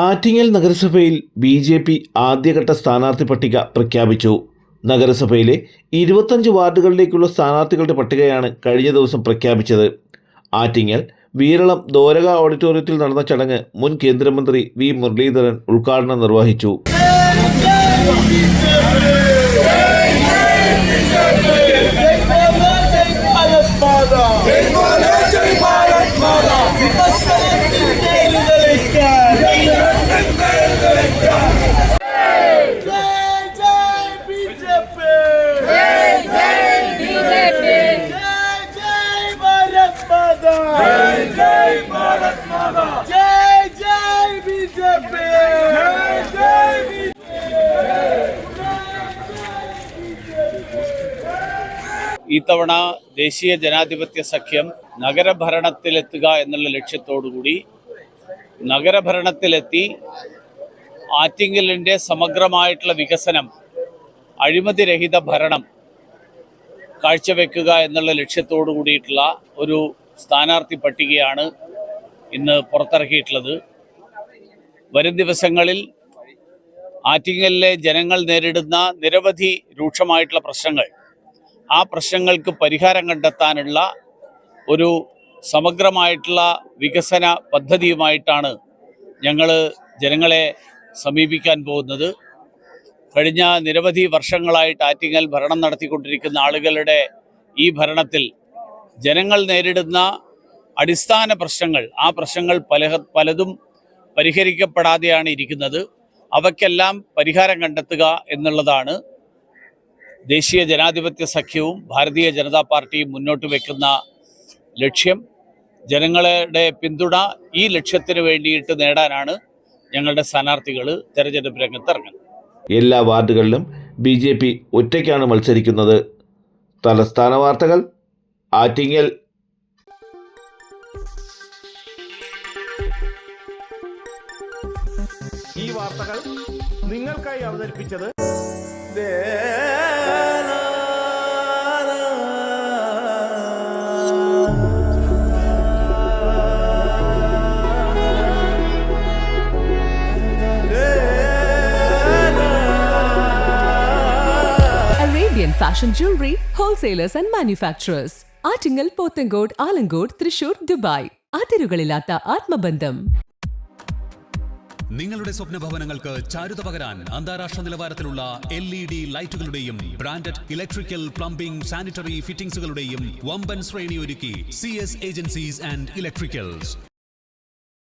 ആറ്റിങ്ങൽ നഗരസഭയിൽ B J P ആദ്യഘട്ട സ്ഥാനാർത്ഥി പട്ടിക പ്രഖ്യാപിച്ചു നഗരസഭയിലെ ഇരുപത്തഞ്ച് വാർഡുകളിലേക്കുള്ള സ്ഥാനാർത്ഥികളുടെ പട്ടികയാണ് കഴിഞ്ഞ ദിവസം പ്രഖ്യാപിച്ചത് ആറ്റിങ്ങൽ വീരളം ദോരക ഓഡിറ്റോറിയത്തിൽ നടന്ന ചടങ്ങ് മുൻ കേന്ദ്രമന്ത്രി വി മുരളീധരൻ ഉദ്ഘാടനം നിർവഹിച്ചു ജയ് ജയ് ഭാരത് മാതാ ജയ് ജയ് ബി ജയ് ജയ് ഇത്തവണ ദേശീയ ജനാധിപത്യ സഖ്യം നഗരഭരണത്തിലെത്തുക എന്നുള്ള ലക്ഷ്യത്തോടുകൂടി നഗരഭരണത്തിലെത്തി ആറ്റിങ്ങലിന്റെ സമഗ്രമായിട്ടുള്ള വികസനം അഴിമതിരഹിത ഭരണം കാഴ്ചവെക്കുക എന്നുള്ള ലക്ഷ്യത്തോടു കൂടിയിട്ടുള്ള ഒരു സ്ഥാനാർത്ഥി പട്ടികയാണ് ഇന്ന് പുറത്തിറക്കിയിട്ടുള്ളത്. വരും ദിവസങ്ങളിൽ ആറ്റിങ്ങലിലെ ജനങ്ങൾ നേരിടുന്ന നിരവധി രൂക്ഷമായിട്ടുള്ള പ്രശ്നങ്ങൾ ആ പ്രശ്നങ്ങൾക്ക് പരിഹാരം കണ്ടെത്താനുള്ള ഒരു സമഗ്രമായിട്ടുള്ള വികസന പദ്ധതിയുമായിട്ടാണ് ഞങ്ങൾ ജനങ്ങളെ സമീപിക്കാൻ പോകുന്നത്. കഴിഞ്ഞ നിരവധി വർഷങ്ങളായിട്ട് ആറ്റിങ്ങൽ ഭരണം നടത്തിക്കൊണ്ടിരിക്കുന്ന ആളുകളുടെ ഈ ഭരണത്തിൽ ജനങ്ങൾ നേരിടുന്ന അടിസ്ഥാന പ്രശ്നങ്ങൾ ആ പ്രശ്നങ്ങൾ പല പലതും പരിഹരിക്കപ്പെടാതെയാണ് ഇരിക്കുന്നത്. അവയ്ക്കെല്ലാം പരിഹാരം കണ്ടെത്തുക എന്നുള്ളതാണ് ദേശീയ ജനാധിപത്യ സഖ്യവും ഭാരതീയ ജനതാ പാർട്ടിയും മുന്നോട്ട് വയ്ക്കുന്ന ലക്ഷ്യം. ജനങ്ങളുടെ പിന്തുണ ഈ ലക്ഷ്യത്തിന് വേണ്ടിയിട്ട് നേടാനാണ് ഞങ്ങളുടെ സ്ഥാനാർത്ഥികൾ തെരഞ്ഞെടുപ്പ് രംഗത്ത് ഇറങ്ങുന്നത്. എല്ലാ വാർഡുകളിലും ബി ജെ പി ഒറ്റയ്ക്കാണ് മത്സരിക്കുന്നത്. തലസ്ഥാന വാർത്തകൾ ആറ്റിങ്ങൽ ഈ വാർത്തകൾ നിങ്ങൾക്കായി അവതരിപ്പിച്ചത് Arabian Fashion Jewelry Wholesalers and Manufacturers. Attingal Pothencode Alamcode Thrissur Dubai. അതിരുകളില്ലാത്ത ആത്മബന്ധം. നിങ്ങളുടെ സ്വപ്ന ഭവനങ്ങൾക്ക് ചാരുത പകരാൻ അന്താരാഷ്ട്ര നിലവാരത്തിലുള്ള എൽ ഇ ഡി ലൈറ്റുകളുടെയും ബ്രാൻഡഡ് ഇലക്ട്രിക്കൽ പ്ലംബിംഗ് സാനിറ്ററി ഫിറ്റിംഗ്സുകളുടെയും വമ്പൻ ശ്രേണി ഒരുക്കി C S agencies and electricals.